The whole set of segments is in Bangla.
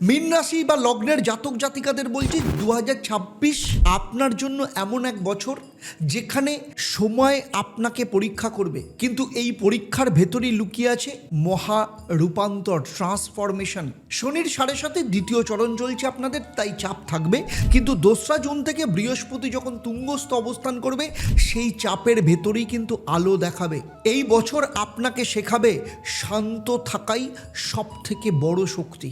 মীন রাশি বা লগ্নের জাতক জাতিকাদের বলছি দু হাজার ছাব্বিশ আপনার জন্য এমন এক বছর যেখানে সময় আপনাকে পরীক্ষা করবে। কিন্তু এই পরীক্ষার ভেতরেই লুকিয়ে আছে মহা রূপান্তর, ট্রান্সফরমেশন। শনির সাড়ে সাথে দ্বিতীয় চরণ চলছে আপনাদের, তাই চাপ থাকবে। কিন্তু দোসরা জুন থেকে বৃহস্পতি যখন তুঙ্গস্থ অবস্থান করবে, সেই চাপের ভেতরেই কিন্তু আলো দেখাবে। এই বছর আপনাকে শেখাবে শান্ত থাকাই সব থেকে বড় শক্তি।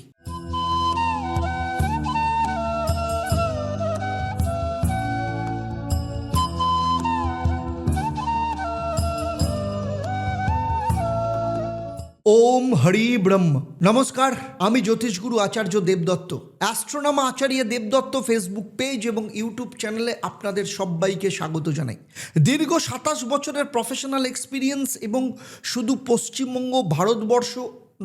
ওম হরি ব্রহ্ম। নমস্কার, আমি Jyotishguru Acharya Debdutta. Astronama Acharya Debdutta Facebook page এবং ইউটিউব চ্যানেলে আপনাদের সবাইকে স্বাগত জানাই। দীর্ঘ সাতাশ বছরের প্রফেশনাল এক্সপিরিয়েন্স এবং শুধু পশ্চিমবঙ্গ, ভারতবর্ষ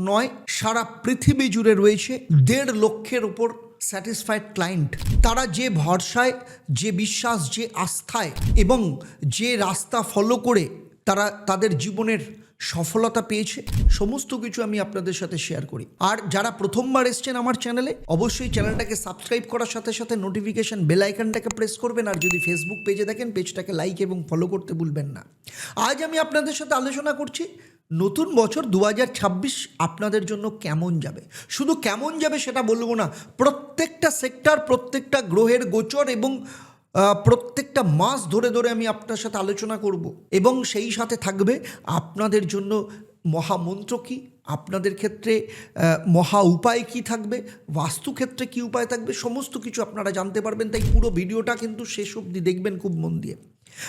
নয়, সারা পৃথিবী জুড়ে রয়েছে দেড় লক্ষের ওপর স্যাটিসফাইড ক্লায়েন্ট। তারা যে ভরসায়, যে বিশ্বাস, যে আস্থায় এবং যে রাস্তা ফলো করে তারা তাদের জীবনের সফলতা পেয়েছে, সমস্ত কিছু আমি আপনাদের সাথে শেয়ার করি। আর যারা প্রথমবার এসছেন আমার চ্যানেলে অবশ্যই চ্যানেলটাকে সাবস্ক্রাইব করার সাথে সাথে নোটিফিকেশন বেল আইকনটাকে প্রেস করবেন, আর যদি ফেসবুক পেজে দেখেন পেজটাকে লাইক এবং ফলো করতে ভুলবেন না। আজ আমি আপনাদের সাথে আলোচনা করছি, নতুন বছর দু হাজার ছাব্বিশ আপনাদের জন্য কেমন যাবে? শুধু কেমন যাবে সেটা বলব না, প্রত্যেকটা সেক্টর প্রত্যেকটা গ্রহের গোচর এবং প্রত্যেকটা মাস ধরে ধরে আমি আপনার সাথে আলোচনা করব। এবং সেই সাথে থাকবে আপনাদের জন্য মহামন্ত্র কি? আপনাদের ক্ষেত্রে মহা উপায় কি থাকবে? বাস্তুক্ষেত্রে কি উপায় থাকবে? সমস্ত কিছু আপনারা জানতে পারবেন। তাই পুরো ভিডিওটা কিন্তু শেষ অবধি দেখবেন খুব মন দিয়ে।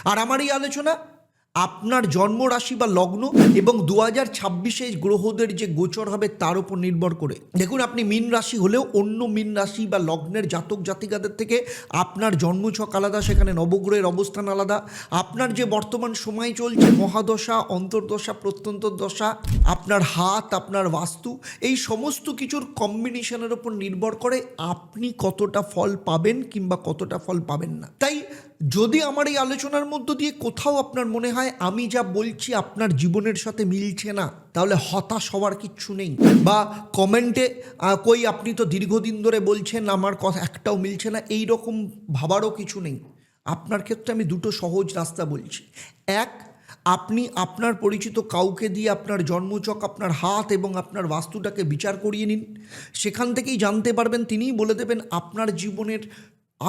আর আমার এই আলোচনা আপনার জন্মরাশি বা লগ্ন এবং দু হাজার ছাব্বিশে গ্রহদের যে গোচর হবে তার উপর নির্ভর করে। দেখুন, আপনি মীন রাশি হলেও অন্য মীন রাশি বা লগ্নের জাতক জাতিকাদের থেকে আপনার জন্মছক আলাদা, সেখানে নবগ্রহের অবস্থান আলাদা। আপনার যে বর্তমান সময় চলছে, মহাদশা, অন্তর্দশা প্রত্যন্ত দশা, আপনার হাত, আপনার বাস্তু, এই সমস্ত কিছুর কম্বিনেশনের উপর নির্ভর করে আপনি কতটা ফল পাবেন কিংবা কতটা ফল পাবেন না। তাই যদি আমার এই আলোচনার মধ্য দিয়ে কোথাও আপনার মনে হয় আমি যা বলছি আপনার জীবনের সাথে মিলছে না, তাহলে হতাশ হওয়ার কিচ্ছু নেই। বা কমেন্টে কই আপনি তো দীর্ঘদিন ধরে বলছেন আমার কথা একটাও মিলছে না, এই রকম ভাবারও কিছু নেই। আপনার ক্ষেত্রে আমি দুটো সহজ রাস্তা বলছি। এক, আপনি আপনার পরিচিত কাউকে দিয়ে আপনার জন্মচক, আপনার হাত এবং আপনার বাস্তুটাকে বিচার করিয়ে নিন। সেখান থেকেই জানতে পারবেন, তিনিই বলে দেবেন আপনার জীবনের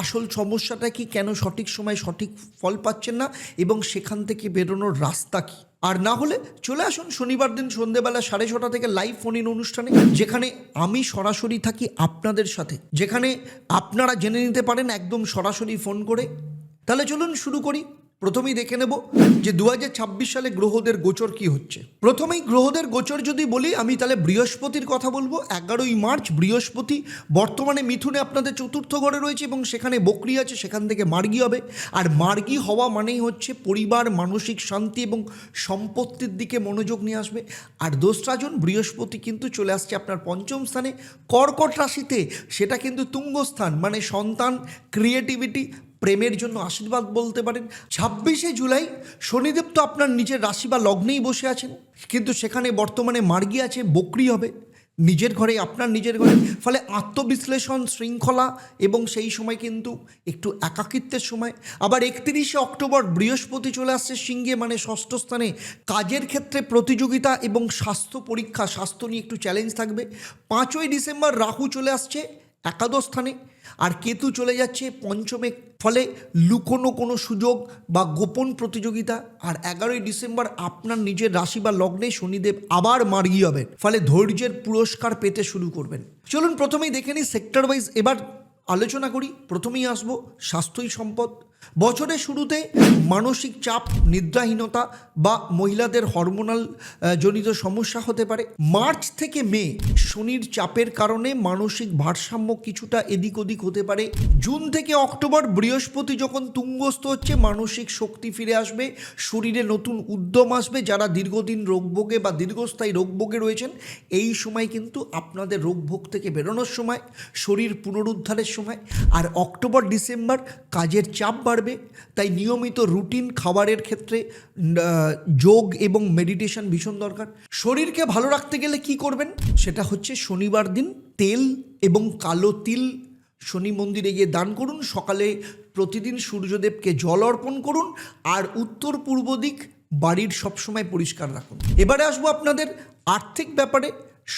আসল সমস্যাটা কি? কেন সঠিক সময় সঠিক ফল পাচ্ছেন না? এবং সেখান থেকে বেরোনোর রাস্তা কি? আর না হলে চলে আসুন শনিবার দিন সন্ধেবেলা সাড়ে ছটা থেকে লাইভ ফোন ইন অনুষ্ঠানে, যেখানে আমি সরাসরি থাকি আপনাদের সাথে। যেখানে আপনারা জেনে নিতে পারেন একদম সরাসরি ফোন করে। তাহলে চলুন শুরু করি। প্রথমেই দেখে নেব যে দু হাজার ছাব্বিশ সালে গ্রহদের গোচর কি হচ্ছে। প্রথমেই গ্রহদের গোচর যদি বলি, আমি তাহলে বৃহস্পতির কথা বলব। এগারোই মার্চ বৃহস্পতি, বর্তমানে মিথুনে আপনাদের চতুর্থ ঘরে রয়েছে এবং সেখানে বকরি আছে, সেখান থেকে মার্গি হবে। আর মার্গি হওয়া মানেই হচ্ছে পরিবার, মানসিক শান্তি এবং সম্পত্তির দিকে মনোযোগ নিয়ে আসবে। আর দোসরাজন বৃহস্পতি কিন্তু চলে আসছে আপনার পঞ্চম স্থানে। কর্কট রাশিতে সেটা কিন্তু তুঙ্গস্থান মানে সন্তান ক্রিয়েটিভিটি প্রেমের জন্য আশীর্বাদ বলতে পারেন। ছাব্বিশে জুলাই, শনিদেব তো আপনার নিজের রাশি বা লগ্নেই বসে আছেন। কিন্তু সেখানে বর্তমানে মার্গি আছে, বকরি হবে। নিজের ঘরে, আপনার নিজের ঘরে। ফলে আত্মবিশ্লেষণ, শৃঙ্খলা এবং সেই সময় কিন্তু একটু একাকিত্বের সময়। আবার একত্রিশে অক্টোবর, বৃহস্পতি চলে আসছে সিংহে মানে ষষ্ঠ স্থানে। কাজের ক্ষেত্রে প্রতিযোগিতা এবং স্বাস্থ্য পরীক্ষা, স্বাস্থ্য নিয়ে একটু চ্যালেঞ্জ থাকবে। পাঁচই ডিসেম্বর, রাহু চলে আসছে একাদশ স্থানে। আর কেতু চলে যাচ্ছে পঞ্চমে। ফলে লুকোনো কোনো সুযোগ বা গোপন প্রতিযোগিতা আর এগারোই ডিসেম্বর আপনার নিজের রাশি বা লগ্নে শনিদেব আবার মার্গি হবেন। ফলে ধৈর্যের পুরস্কার পেতে শুরু করবেন। চলুন প্রথমেই দেখে নিই সেক্টর ওয়াইজ এবার আলোচনা করি, প্রথমেই আসব স্বাস্থ্যই সম্পদ। বছরের শুরুতে মানসিক চাপ, নিদ্রাহীনতা বা মহিলাদের হরমোনাল জনিত সমস্যা হতে পারে। মার্চ থেকে মে শনির চাপের কারণে মানসিক ভারসাম্য কিছুটা এদিক ওদিক হতে পারে। জুন থেকে অক্টোবর বৃহস্পতি যখন তুঙ্গস্থ হচ্ছে, মানসিক শক্তি ফিরে আসবে। শরীরে নতুন উদ্যম আসবে। যারা দীর্ঘদিন রোগভোগে বা দীর্ঘস্থায়ী রোগভোগে রয়েছেন, এই সময় কিন্তু আপনাদের রোগভোগ থেকে বেরোনোর সময়, শরীর পুনরুদ্ধারের সময়। আর অক্টোবর, ডিসেম্বর কাজের চাপ বাড়বে তাই নিয়মিত রুটিন খাবারের ক্ষেত্রে যোগ এবং মেডিটেশন ভীষণ দরকার। শরীরকে ভালো রাখতে গেলে কি করবেন? সেটা হচ্ছে শনিবার দিন তেল এবং কালো তিল শনি মন্দিরে গিয়ে দান করুন। সকালে প্রতিদিন সূর্যদেবকে জল অর্পণ করুন আর উত্তর পূর্ব দিক বাড়ির সবসময় পরিষ্কার রাখুন। এবারে আসব আপনাদের আর্থিক ব্যাপারে,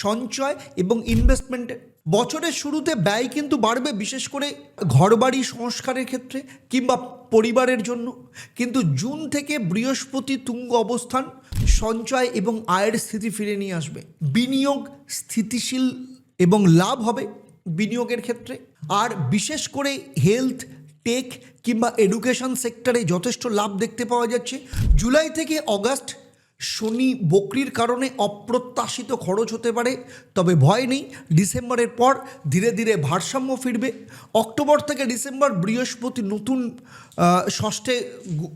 সঞ্চয় এবং ইনভেস্টমেন্টে বছরের শুরুতে ব্যয় কিন্তু বাড়বে, বিশেষ করে ঘরবাড়ি সংস্কারের ক্ষেত্রে কিংবা পরিবারের জন্য। কিন্তু জুন থেকে বৃহস্পতি তুঙ্গ অবস্থান, সঞ্চয় এবং আয়ের স্থিতি ফিরে নিয়ে আসবে। বিনিয়োগ স্থিতিশীল এবং লাভ হবে বিনিয়োগের ক্ষেত্রে। আর বিশেষ করে হেলথ, টেক কিংবা এডুকেশন সেক্টরে যথেষ্ট লাভ দেখতে পাওয়া যাচ্ছে। জুলাই থেকে অগাস্ট শনি বকরির কারণে অপ্রত্যাশিত খরচ হতে পারে, তবে ভয় নেই। ডিসেম্বরের পর ধীরে ধীরে ভারসাম্য ফিরবে। অক্টোবর থেকে ডিসেম্বর বৃহস্পতি নতুন ষষ্ঠে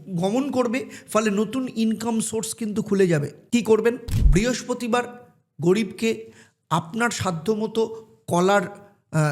গমন করবে, ফলে নতুন ইনকাম সোর্স কিন্তু খুলে যাবে। কি করবেন? বৃহস্পতিবার গরিবকে আপনার সাধ্যমতো কলার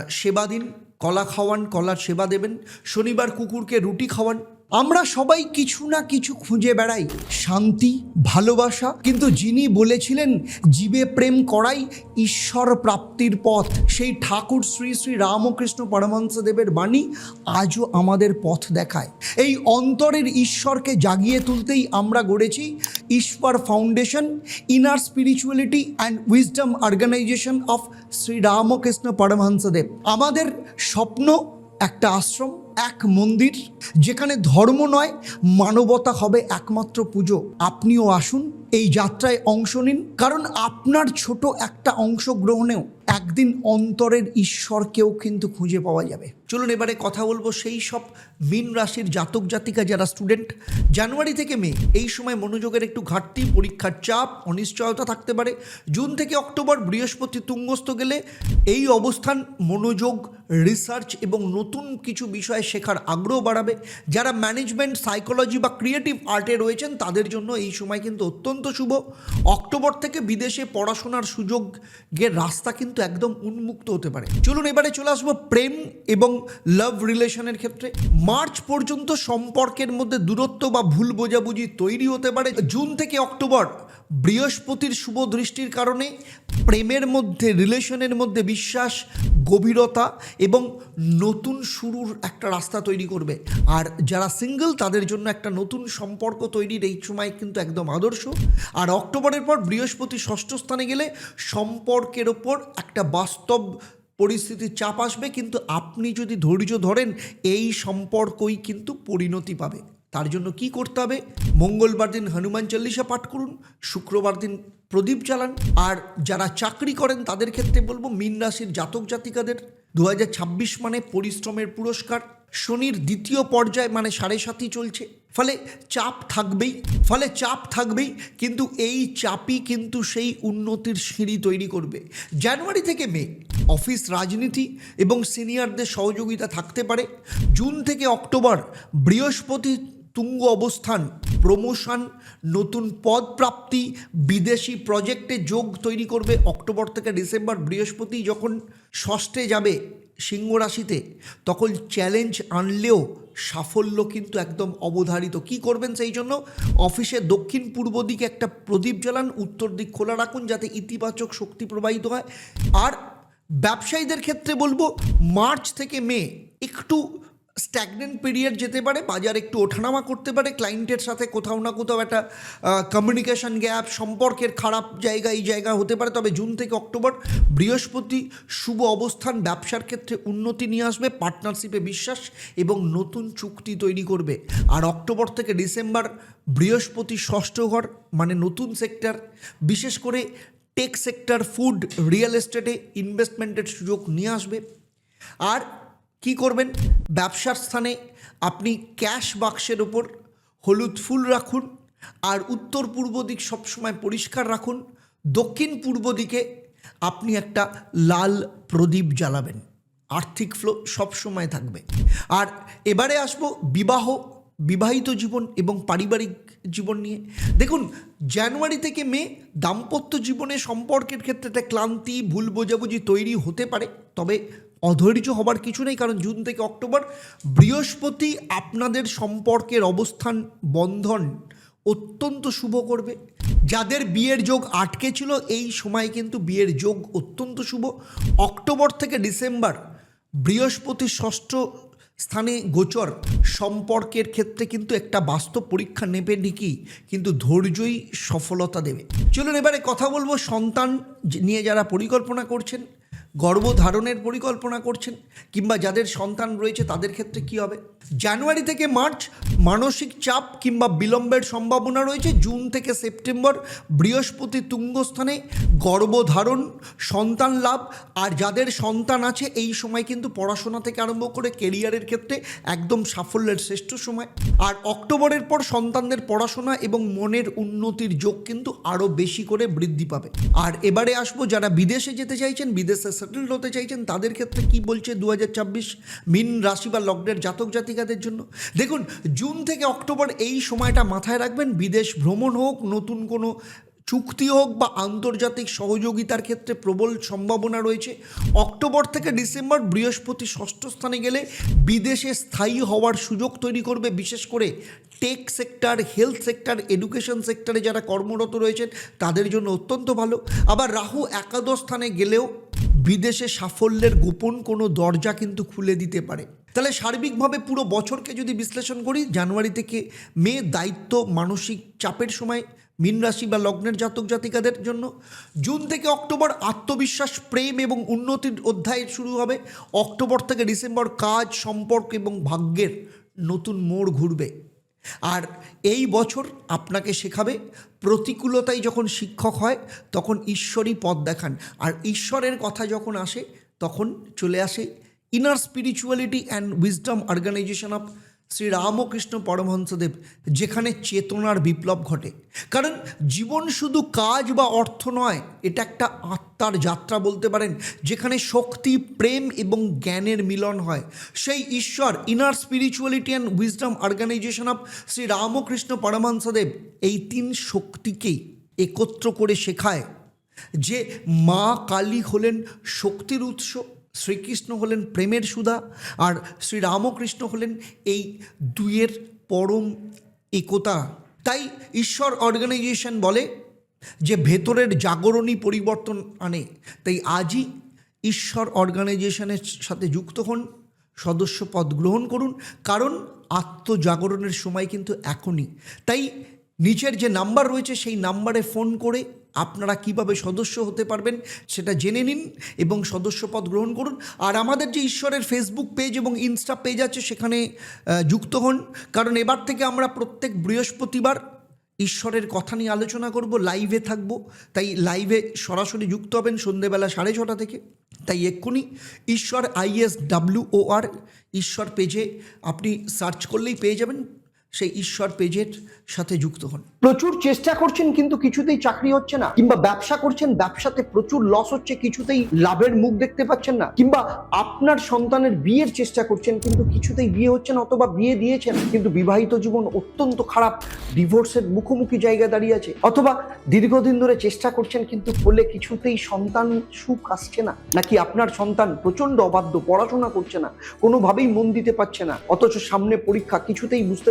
সেবা দিন। কলা খাওয়ান, কলার সেবা দেবেন। শনিবার কুকুরকে রুটি খাওয়ান। আমরা সবাই কিছু না কিছু খুঁজে বেড়াই। শান্তি, ভালোবাসা, কিন্তু যিনি বলেছিলেন, জীবে প্রেম করাই ঈশ্বর প্রাপ্তির পথ। সেই ঠাকুর শ্রী শ্রী রামকৃষ্ণ পরমহংসদেবের বাণী আজও আমাদের পথ দেখায়। এই অন্তরের ঈশ্বরকে জাগিয়ে তুলতেই আমরা গড়েছি Ishwar Foundation, inner spirituality and wisdom organisation of Shri Ramakrishna Paramahansadev. আমাদের স্বপ্ন একটা আশ্রম এক মন্দির, যেখানে ধর্ম নয়, মানবতা হবে একমাত্র পুজো। আপনিও আসুন, এই যাত্রায় অংশ নিন, কারণ আপনার ছোট একটা অংশগ্রহণেও একদিন অন্তরের ঈশ্বরকেও কিন্তু খুঁজে পাওয়া যাবে। চলুন এবারে কথা বলব সেই সব মীন রাশির জাতক জাতিকা যারা স্টুডেন্ট জানুয়ারি থেকে মে, এই সময় মনোযোগের একটু ঘাটতি, পরীক্ষার চাপ, অনিশ্চয়তা থাকতে পারে। জুন থেকে অক্টোবর বৃহস্পতি তুঙ্গস্থ গেলে এই অবস্থান মনোযোগ রিসার্চ এবং নতুন কিছু বিষয়ে শেখার আগ্রহ বাড়াবে। যারা ম্যানেজমেন্ট সাইকোলজি বা ক্রিয়েটিভ আর্টে রয়েছেন, তাদের জন্য এই সময় কিন্তু অত্যন্ত শুভ। অক্টোবর থেকে বিদেশে পড়াশোনার সুযোগের রাস্তা কিন্তু একদম উন্মুক্ত হতে পারে। চলুন এবারে চলে আসব প্রেম এবং লাভ রিলেশনের ক্ষেত্রে। মার্চ পর্যন্ত সম্পর্কের মধ্যে দূরত্ব বা ভুল বোঝাবুঝি তৈরি হতে পারে। জুন থেকে অক্টোবর বৃহস্পতির শুভ দৃষ্টির কারণে প্রেমের মধ্যে, রিলেশনের মধ্যে বিশ্বাস, গভীরতা এবং নতুন শুরুর একটা রাস্তা তৈরি করবে। আর যারা সিঙ্গেল, তাদের জন্য একটা নতুন সম্পর্ক তৈরির এই সময় কিন্তু একদম আদর্শ। আর অক্টোবরের পর বৃহস্পতি ষষ্ঠ স্থানে গেলে সম্পর্কের ওপর একটা বাস্তব পরিস্থিতির চাপ আসবে। কিন্তু আপনি যদি ধৈর্য ধরেন, এই সম্পর্কই কিন্তু পরিণতি পাবে। তার জন্য কি করতে হবে? মঙ্গলবার দিন হনুমান চল্লিশা পাঠ করুন, শুক্রবার দিন প্রদীপ চালান আর যারা চাকরি করেন তাদের ক্ষেত্রে বলব মীন রাশির জাতক জাতিকাদের দু হাজার ছাব্বিশ মানে পরিশ্রমের পুরস্কার, শনির দ্বিতীয় পর্যায় মানে সাড়ে সাতই চলছে। ফলে চাপ থাকবেই, ফলে চাপ থাকবেই, কিন্তু এই চাপই কিন্তু সেই উন্নতির সিঁড়ি তৈরি করবে। জানুয়ারি থেকে মে, অফিস রাজনীতি এবং সিনিয়রদের সহযোগিতা থাকতে পারে। জুন থেকে অক্টোবর বৃহস্পতি তুঙ্গ অবস্থান প্রমোশন নতুন পদ প্রাপ্তি, বিদেশি প্রজেক্টে যোগ তৈরি করবে অক্টোবর থেকে ডিসেম্বর, বৃহস্পতি যখন ষষ্ঠে যাবে সিংহ রাশিতে, তখন চ্যালেঞ্জ আনলেও সাফল্য কিন্তু একদম অবধারিত। কি করবেন সেই জন্য? অফিসে দক্ষিণ পূর্ব দিকে একটা প্রদীপ জ্বালান, উত্তর দিক খোলা রাখুন যাতে ইতিবাচক শক্তি প্রবাহিত হয়। আর ব্যবসায়ীদের ক্ষেত্রে বলব, মার্চ থেকে মে, একটু স্ট্যাগনেন্ট পিরিয়ড যেতে পারে, বাজার একটু ওঠানামা করতে পারে ক্লায়েন্টের সাথে কোথাও না কোথাও একটা কমিউনিকেশন গ্যাপ সম্পর্কের খারাপ জায়গা, এই জায়গা হতে পারে। তবে জুন থেকে অক্টোবর বৃহস্পতি শুভ অবস্থান, ব্যবসার ক্ষেত্রে উন্নতি নিয়ে আসবে পার্টনারশিপে বিশ্বাস এবং নতুন চুক্তি তৈরি করবে। আর অক্টোবর থেকে ডিসেম্বর বৃহস্পতি ষষ্ঠ ঘর মানে নতুন সেক্টর বিশেষ করে টেক সেক্টর ফুড রিয়েল এস্টেটে ইনভেস্টমেন্টের সুযোগ নিয়ে আসবে। আর কি করবেন? ব্যবসার স্থানে আপনি ক্যাশ বাক্সের ওপর হলুদ ফুল রাখুন আর উত্তর পূর্ব দিক সবসময় পরিষ্কার রাখুন। দক্ষিণ পূর্ব দিকে আপনি একটা লাল প্রদীপ জ্বালাবেন। আর্থিক ফ্লো সবসময় থাকবে। আর এবারে আসব বিবাহ, বিবাহিত জীবন এবং পারিবারিক জীবন নিয়ে। দেখুন, জানুয়ারি থেকে মে দাম্পত্য জীবনে সম্পর্কের ক্ষেত্রে ক্লান্তি, ভুল বোঝাবুঝি তৈরি হতে পারে। তবে অধৈর্য হবার কিছু নেই, কারণ জুন থেকে অক্টোবর বৃহস্পতি আপনাদের সম্পর্কের অবস্থান বন্ধন অত্যন্ত শুভ করবে। যাদের বিয়ের যোগ আটকে ছিল, এই সময় কিন্তু বিয়ের যোগ অত্যন্ত শুভ। অক্টোবর থেকে ডিসেম্বর বৃহস্পতি ষষ্ঠ স্থানে গোচর। সম্পর্কের ক্ষেত্রে কিন্তু একটা বাস্তব পরীক্ষা নেবে ঠিকই, কিন্তু ধৈর্যই সফলতা দেবে। চলুন এবারে কথা বলব সন্তান নিয়ে যারা পরিকল্পনা করছেন। গর্ভধারণের পরিকল্পনা করছেন কিংবা যাদের সন্তান রয়েছে তাদের ক্ষেত্রে কি হবে? জানুয়ারি থেকে মার্চ মানসিক চাপ কিংবা বিলম্বের সম্ভাবনা রয়েছে। জুন থেকে সেপ্টেম্বর বৃহস্পতি তুঙ্গস্থানে গর্ভধারণ, সন্তান লাভ। আর যাদের সন্তান আছে, এই সময় কিন্তু পড়াশোনা থেকে আরম্ভ করে কেরিয়ারের ক্ষেত্রে একদম সাফল্যের শ্রেষ্ঠ সময়। আর অক্টোবরের পর সন্তানদের পড়াশোনা এবং মনের উন্নতির যোগ কিন্তু আরও বেশি করে বৃদ্ধি পাবে। আর এবারে আসব, যারা বিদেশে যেতে চাইছেন, বিদেশে সেটেলড হতে চাইছেন, তাদের ক্ষেত্রে কি বলছে দু মিন রাশি বা লগ্নের জাতক জাতিকাদের জন্য? দেখুন, জুন থেকে অক্টোবর এই সময়টা মাথায় রাখবেন, বিদেশ ভ্রমণ হোক, নতুন কোনো চুক্তি হোক বা আন্তর্জাতিক সহযোগিতার ক্ষেত্রে প্রবল সম্ভাবনা রয়েছে। অক্টোবর থেকে ডিসেম্বর বৃহস্পতি ষষ্ঠ স্থানে গেলে বিদেশে স্থায়ী হওয়ার সুযোগ তৈরি করবে, বিশেষ করে tech sector, health sector, education সেক্টরে যারা কর্মরত রয়েছেন, তাদের জন্য অত্যন্ত ভালো। আবার রাহু একাদশ স্থানে গেলেও বিদেশে সাফল্যের গোপন কোনো দরজা কিন্তু খুলে দিতে পারে। তাহলে সার্বিকভাবে পুরো বছরকে যদি বিশ্লেষণ করি, জানুয়ারি থেকে মে দায়িত্ব মানসিক চাপের সময় মীন রাশি বা লগ্নের জাতক জাতিকাদের জন্য। জুন থেকে অক্টোবর আত্মবিশ্বাস, প্রেম এবং উন্নতির অধ্যায় শুরু হবে। অক্টোবর থেকে ডিসেম্বর কাজ, সম্পর্ক এবং ভাগ্যের নতুন মোড় ঘুরবে। আর এই বছর আপনাকে শেখাবে প্রতিকূলতাই যখন শিক্ষক হয়, তখন ঈশ্বরই পথ দেখান। আর ঈশ্বরের কথা যখন আসে, তখন চলে আসে inner spirituality and wisdom organisation of Shri Ramakrishna Paramahamsadev যেখানে চেতনার বিপ্লব ঘটে। কারণ জীবন শুধু কাজ বা অর্থ নয়, এটা একটা আত্মার যাত্রা বলতে পারেন, যেখানে শক্তি, প্রেম এবং জ্ঞানের মিলন হয়। সেই ঈশ্বর inner spirituality and wisdom organisation of Shri Ramakrishna Paramahamsadev এই তিন শক্তিকেই একত্র করে শেখায় যে মা কালী হলেন শক্তির উৎস শ্রীকৃষ্ণ হলেন প্রেমের সুধা আর শ্রী রামকৃষ্ণ হলেন এই দুইয়ের পরম একতা। তাই ঈশ্বর অর্গানাইজেশন বলে যে ভেতরের জাগরণী পরিবর্তন আনে। তাই আজই ঈশ্বর অর্গানাইজেশনের সাথে যুক্ত হন, সদস্য পদ গ্রহণ করুন, কারণ আত্মজাগরণের সময় কিন্তু এখনই। তাই নিচের যে নাম্বার রয়েছে সেই নাম্বারে ফোন করে আপনারা কীভাবে সদস্য হতে পারবেন সেটা জেনে নিন এবং সদস্যপদ গ্রহণ করুন। আর আমাদের যে ঈশ্বরের ফেসবুক পেজ এবং ইনস্টা পেজ আছে, সেখানে যুক্ত হন। কারণ এবার থেকে আমরা প্রত্যেক বৃহস্পতিবার ঈশ্বরের কথা নিয়ে আলোচনা করব লাইভে থাকব। তাই লাইভে সরাসরি যুক্ত হবেন সন্ধেবেলা সাড়ে ছটা থেকে। তাই এক্ষুনি ঈশ্বর আইএস ডাব্লিউ ও আর ঈশ্বর পেজে আপনি সার্চ করলেই পেয়ে যাবেন। সেই ঈশ্বর পেজের সাথে যুক্ত হন। প্রচুর চেষ্টা করছেন কিন্তু কিছুতেই চাকরি হচ্ছে না। কিংবা ব্যবসা করছেন, ব্যবসাতে প্রচুর লস হচ্ছে, কিছুতেই লাভের মুখ দেখতে পাচ্ছেন না। কিংবা আপনার সন্তানের বিয়ের চেষ্টা করছেন কিন্তু কিছুতেই বিয়ে হচ্ছে না অথবা বিয়ে দিয়েছেন কিন্তু বিবাহিত জীবন অত্যন্ত খারাপ ডিভোর্সের মুখোমুখি জায়গায় দাঁড়িয়ে আছে। অথবা দীর্ঘদিন ধরে চেষ্টা করছেন কিন্তু ফলে কিছুতেই সন্তান সুখ আসছে না। নাকি আপনার সন্তান প্রচণ্ড অবাধ্য, পড়াশোনা করছে না, কোনোভাবেই মন দিতে পারছে না, অথচ সামনে পরীক্ষা, কিছুতেই বুঝতে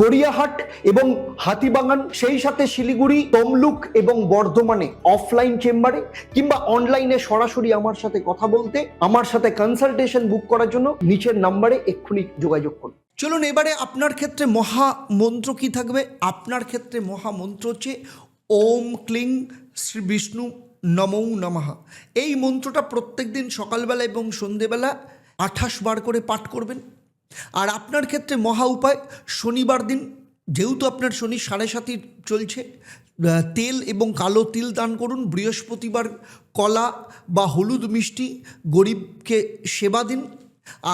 গড়িয়াহাট এবং হাতিবাগান, সেই সাথে শিলিগুড়ি, তমলুক এবং বর্ধমানে অফলাইন চেম্বারে কিংবা অনলাইনে সরাসরি আমার সাথে কথা বলতে, আমার সাথে কনসালটেশন বুক করার জন্য নিচের নাম্বারে এক্ষুনি যোগাযোগ করুন। চলুন এবারে আপনার ক্ষেত্রে মহা মন্ত্র কি থাকবে? আপনার ক্ষেত্রে মহা মন্ত্র হচ্ছে ওম ক্লিং শ্রী বিষ্ণু নমৌ নমঃ। এই মন্ত্রটা প্রত্যেক দিন সকালবেলা এবং সন্ধেবেলা আঠাশ বার করে পাঠ করবেন। আর আপনার ক্ষেত্রে মহা উপায়, শনিবার দিন যেহেতু আপনার শনি সাড়ে সাতই চলছে তেল এবং কালো তিল দান করুন, বৃহস্পতিবার কলা বা হলুদ মিষ্টি গরিবকে সেবা দিন।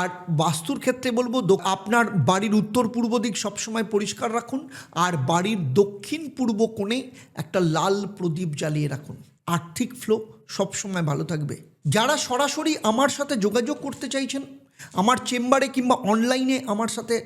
আর বাস্তুর ক্ষেত্রে বলব আপনার বাড়ির উত্তর পূর্ব দিক সবসময় পরিষ্কার রাখুন, আর বাড়ির দক্ষিণ পূর্ব কোণে একটা লাল প্রদীপ জ্বালিয়ে রাখুন। আর্থিক ফ্লো সবসময় ভালো থাকবে। যারা সরাসরি আমার সাথে যোগাযোগ করতে চাইছেন আমার চেম্বারে কিংবা অনলাইনে আমার সাথে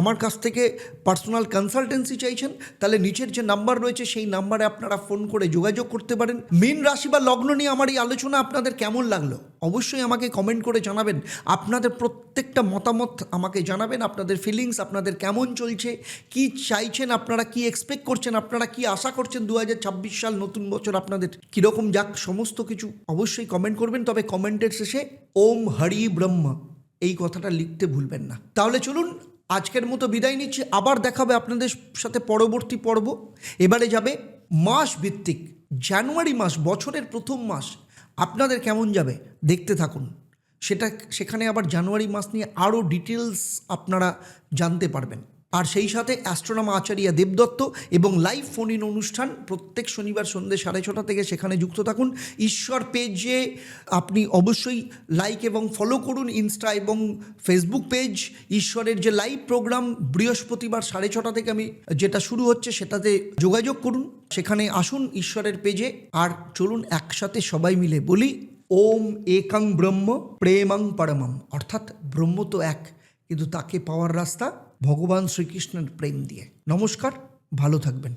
আমার কাছ থেকে পার্সোনাল কনসালটেন্সি চাইছেন, তাহলে নিচের যে নাম্বার রয়েছে সেই নাম্বারে আপনারা ফোন করে যোগাযোগ করতে পারেন। মীন রাশি বা লগ্ন নিয়ে আমার এই আলোচনা আপনাদের কেমন লাগল? অবশ্যই আমাকে কমেন্ট করে জানাবেন। আপনাদের প্রত্যেকটা মতামত আমাকে জানাবেন, আপনাদের ফিলিংস আপনাদের কেমন চলছে, কি চাইছেন, আপনারা কি এক্সপেক্ট করছেন, আপনারা কি আশা করছেন দু হাজার ছাব্বিশ সাল নতুন বছর আপনাদের কীরকম যাক, সমস্ত কিছু অবশ্যই কমেন্ট করবেন। তবে কমেন্টের শেষে, ওম হরি ব্রহ্ম। এই কথাটা লিখতে ভুলবেন না। তাহলে চলুন আজকের মতো বিদায় নিচ্ছি। আবার দেখাবে আপনাদের সাথে পরবর্তী পর্ব। এবারে যাবে মাস ভিত্তিক জানুয়ারি মাস, বছরের প্রথম মাস। আপনাদের কেমন যাবে দেখতে থাকুন। সেটা, সেখানে আবার জানুয়ারি মাস নিয়ে আরও ডিটেলস আপনারা জানতে পারবেন। আর সেই সাথে অ্যাস্ট্রোনমা আচারিয়া দেবদত্ত এবং লাইভ ফোন ইন অনুষ্ঠান প্রত্যেক শনিবার সন্ধ্যে সাড়ে ছটা থেকে সেখানে যুক্ত থাকুন। ঈশ্বর পেজে আপনি অবশ্যই লাইক এবং ফলো করুন ইনস্টা এবং ফেসবুক পেজ ঈশ্বরের যে লাইভ প্রোগ্রাম বৃহস্পতিবার সাড়ে ছটা থেকে আমি যেটা শুরু হচ্ছে সেটাতে যোগাযোগ করুন। সেখানে আসুন ঈশ্বরের পেজে আর চলুন একসাথে সবাই মিলে বলি, ওম একাং ব্রহ্ম প্রেমাং পরমম। অর্থাৎ ব্রহ্ম তো এক, কিন্তু তাকে পাওয়ার রাস্তা ভগবান শ্রীকৃষ্ণের প্রেম দিয়ে। নমস্কার ভালো থাকবেন।